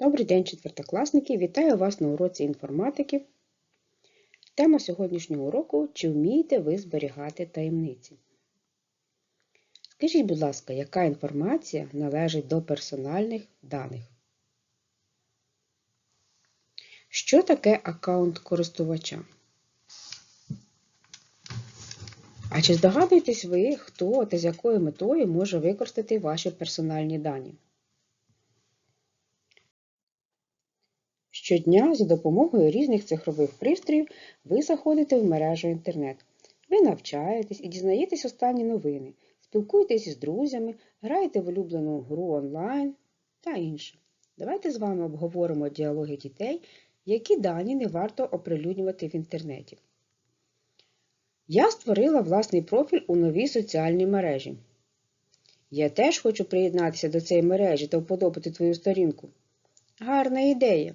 Добрий день, четвертокласники! Вітаю вас на уроці інформатики. Тема сьогоднішнього уроку Чи вмієте ви зберігати таємниці? Скажіть, будь ласка, яка інформація належить до персональних даних? Що таке аккаунт користувача? А чи здогадуєтесь ви, хто та з якою метою може використати ваші персональні дані? Щодня за допомогою різних цифрових пристроїв ви заходите в мережу інтернет. Ви навчаєтесь і дізнаєтесь останні новини, спілкуєтесь із друзями, граєте в улюблену гру онлайн та інше. Давайте з вами обговоримо діалоги дітей, які дані не варто оприлюднювати в інтернеті. Я створила власний профіль у новій соціальній мережі. Я теж хочу приєднатися до цієї мережі та вподобати твою сторінку. Гарна ідея!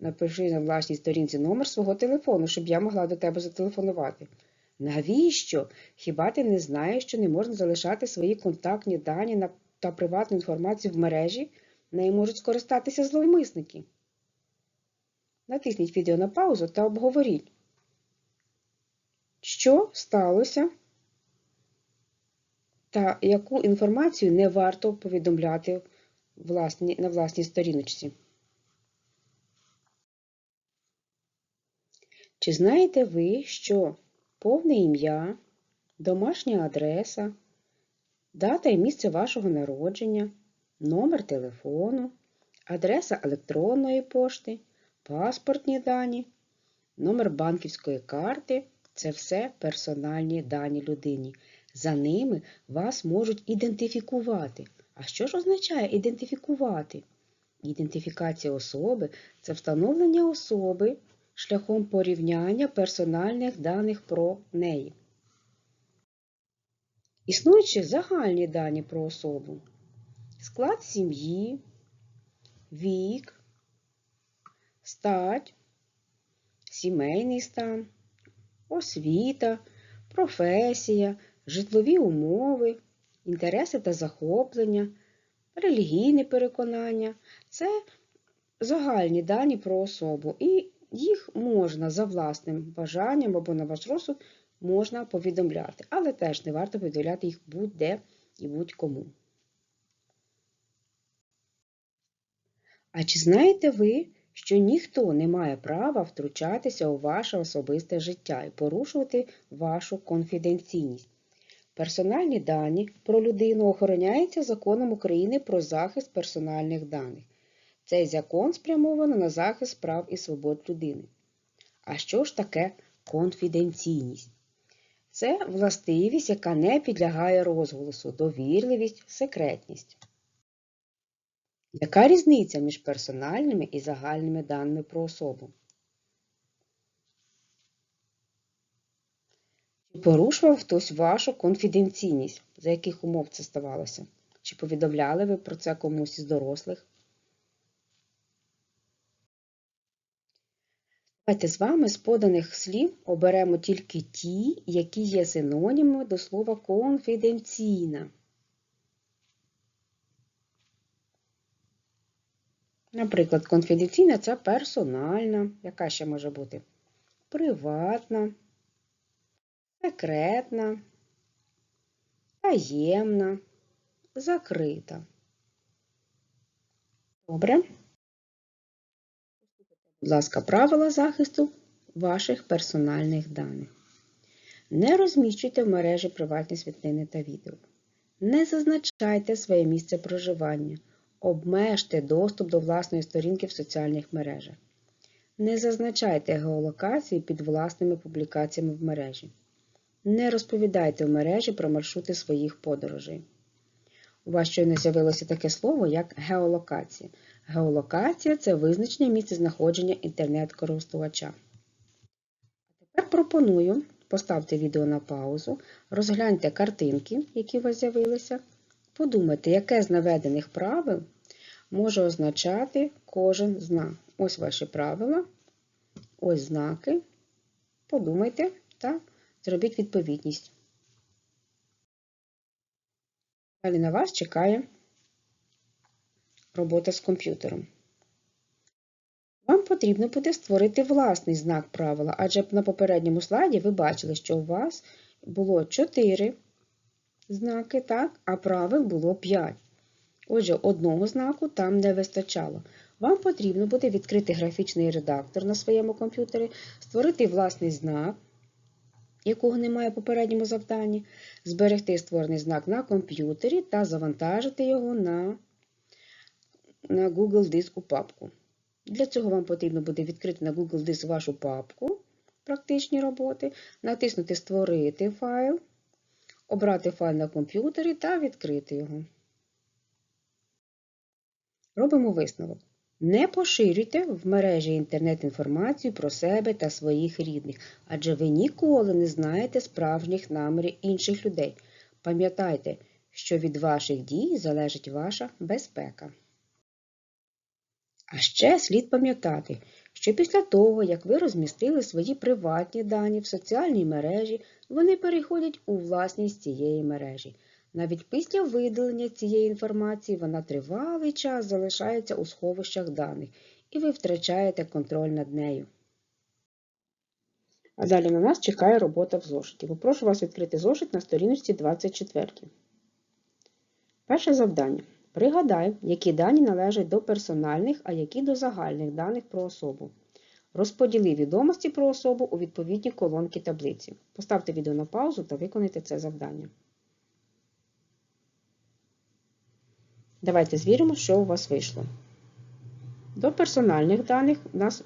Напиши на власній сторінці номер свого телефону, щоб я могла до тебе зателефонувати. Навіщо? Хіба ти не знаєш, що не можна залишати свої контактні дані та приватну інформацію в мережі? Нею можуть скористатися зловмисники. Натисніть відео на паузу та обговоріть. Що сталося? Та яку інформацію не варто повідомляти на власній сторіночці? Чи знаєте ви, що повне ім'я, домашня адреса, дата і місце вашого народження, номер телефону, адреса електронної пошти, паспортні дані, номер банківської карти це все персональні дані людині. За ними вас можуть ідентифікувати. А що ж означає ідентифікувати? Ідентифікація особи це встановлення особи шляхом порівняння персональних даних про неї. Існуючи загальні дані про особу, склад сім'ї, вік, стать, сімейний стан, освіта, професія, житлові умови, інтереси та захоплення, релігійне переконання це загальні дані про особу. І їх можна за власним бажанням або на ваш розсуд можна повідомляти, але теж не варто повідомляти їх будь-де і будь-кому. А чи знаєте ви, що ніхто не має права втручатися у ваше особисте життя і порушувати вашу конфіденційність? Персональні дані про людину охороняються законом України про захист персональних даних. Цей закон спрямовано на захист прав і свобод людини. А що ж таке конфіденційність? Це властивість, яка не підлягає розголосу, довірливість, секретність. Яка різниця між персональними і загальними даними про особу? Чи порушував хтось вашу конфіденційність? За яких умов це ставалося? Чи повідомляли ви про це комусь із дорослих? Давайте з вами з поданих слів оберемо тільки ті, які є синонімами до слова конфіденційна. Наприклад, конфіденційна це персональна, яка ще може бути приватна, секретна, таємна, закрита. Добре? Будь ласка, правила захисту ваших персональних даних. Не розміщуйте в мережі приватні світлини та відео. Не зазначайте своє місце проживання. Обмежте доступ до власної сторінки в соціальних мережах. Не зазначайте геолокації під власними публікаціями в мережі. Не розповідайте в мережі про маршрути своїх подорожей. У вас щойно з'явилося таке слово, як геолокація. Геолокація це визначення місця знаходження інтернет-користувача. Тепер пропоную поставте відео на паузу, розгляньте картинки, які у вас з'явилися. Подумайте, яке з наведених правил може означати кожен знак. Ось ваші правила, ось знаки. Подумайте та зробіть відповідність. Далі на вас чекає робота з комп'ютером. Вам потрібно буде створити власний знак правила, адже на попередньому слайді ви бачили, що у вас було 4 знаки, так, а правил було 5. Отже, одного знаку там не вистачало. Вам потрібно буде відкрити графічний редактор на своєму комп'ютері, створити власний знак, якого немає в попередньому завданні, зберегти створений знак на комп'ютері та завантажити його на, на Google диск у папку. Для цього вам потрібно буде відкрити на Google диск вашу папку практичні роботи, натиснути Створити файл, обрати файл на комп'ютері та відкрити його. Робимо висновок. Не поширюйте в мережі інтернет інформацію про себе та своїх рідних, адже ви ніколи не знаєте справжніх намірів інших людей. Пам'ятайте, що від ваших дій залежить ваша безпека. А ще слід пам'ятати, що після того, як ви розмістили свої приватні дані в соціальній мережі, вони переходять у власність цієї мережі. Навіть після видалення цієї інформації вона тривалий час залишається у сховищах даних, і ви втрачаєте контроль над нею. А далі на нас чекає робота в зошиті. Попрошу вас відкрити зошит на сторіночці 24. Перше завдання. Пригадай, які дані належать до персональних, а які до загальних даних про особу. Розподіли відомості про особу у відповідні колонки таблиці. Поставте відео на паузу та виконайте це завдання. Давайте звіримо, що у вас вийшло. До персональних даних у нас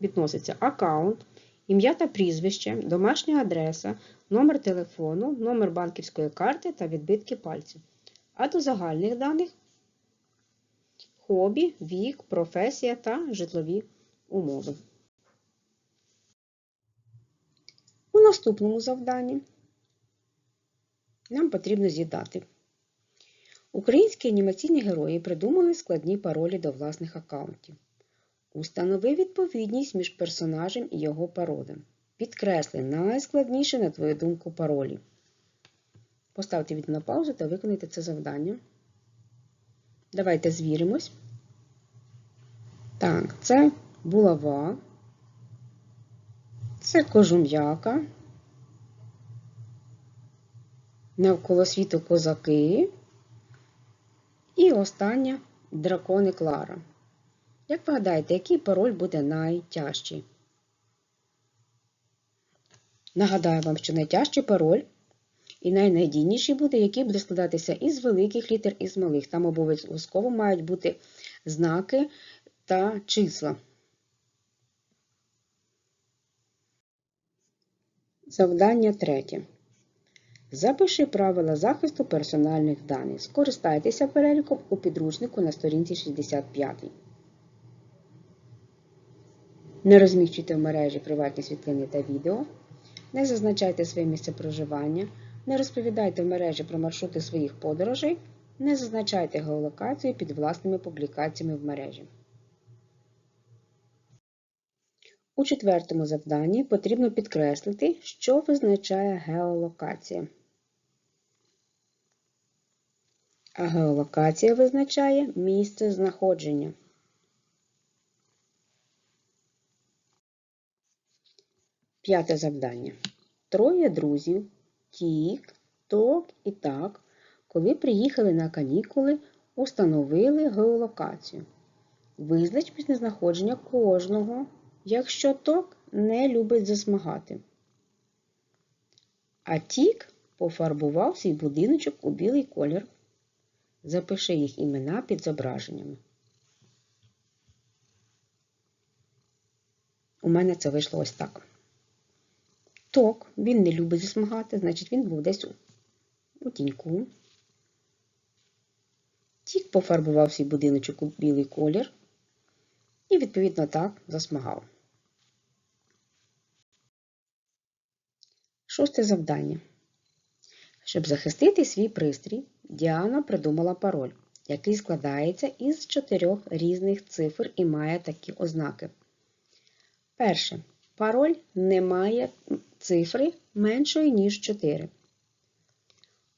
відноситься аккаунт, ім'я та прізвище, домашня адреса, номер телефону, номер банківської карти та відбитки пальців. А до загальних даних хобі, вік, професія та житлові умови. У наступному завданні нам потрібно з'їдати. Українські анімаційні герої придумали складні паролі до власних аккаунтів. Установи відповідність між персонажем і його паролем. Підкресли найскладніше, на твою думку, паролі. Поставте відео на паузу та виконайте це завдання. Давайте звіримось. Так, це булава, це кожум'яка, навколо світу козаки. І остання дракони Клара. Як ви який пароль буде найтяжчий? Нагадаю вам, що найтяжчий пароль і найнадійніший буде, який буде складатися із великих літер і з малих. Там обов'язково мають бути знаки та числа. Завдання третє. Запиши правила захисту персональних даних. Скористайтеся переліком у підручнику на сторінці 65. Не розміщуйте в мережі приватні світлини та відео. Не зазначайте своє місце проживання. Не розповідайте в мережі про маршрути своїх подорожей. Не зазначайте геолокацію під власними публікаціями в мережі. У четвертому завданні потрібно підкреслити, що визначає геолокація. А геолокація визначає місце знаходження. П'яте завдання. Троє друзів Тік, Ток і Так, коли приїхали на канікули, установили геолокацію. Визнач місце знаходження кожного, якщо Ток не любить засмагати. А Тік пофарбував свій будиночок у білий колір. Запиши їх імена під зображеннями. У мене це вийшло ось так. Ток, він не любить засмагати, значить він був десь у тіньку. Тік пофарбував свій будиночок у білий колір і, відповідно, так засмагав. Шосте завдання. Щоб захистити свій пристрій, Діана придумала пароль, який складається із чотирьох різних цифр і має такі ознаки. Перше. Пароль не має цифри меншої, ніж 4.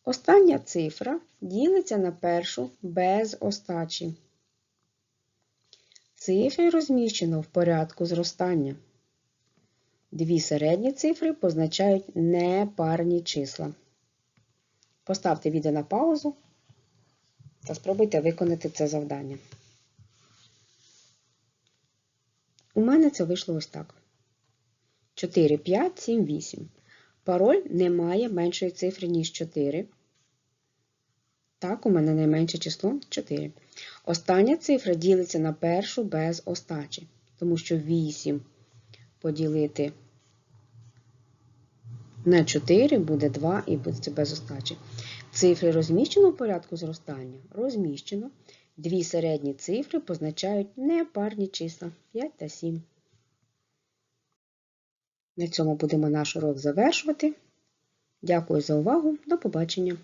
Остання цифра ділиться на першу без остачі. Цифри розміщено в порядку зростання. Дві середні цифри позначають непарні числа. Поставте відео на паузу та спробуйте виконати це завдання. У мене це вийшло ось так. 4, 5, 7, 8. Пароль не має меншої цифри, ніж 4. Так, у мене найменше число 4. Остання цифра ділиться на першу без остачі, тому що 8 поділити на 4 буде 2 і буде без остачі. Цифри розміщено в порядку зростання? Розміщено. Дві середні цифри позначають непарні числа 5 та 7. На цьому будемо наш урок завершувати. Дякую за увагу. До побачення!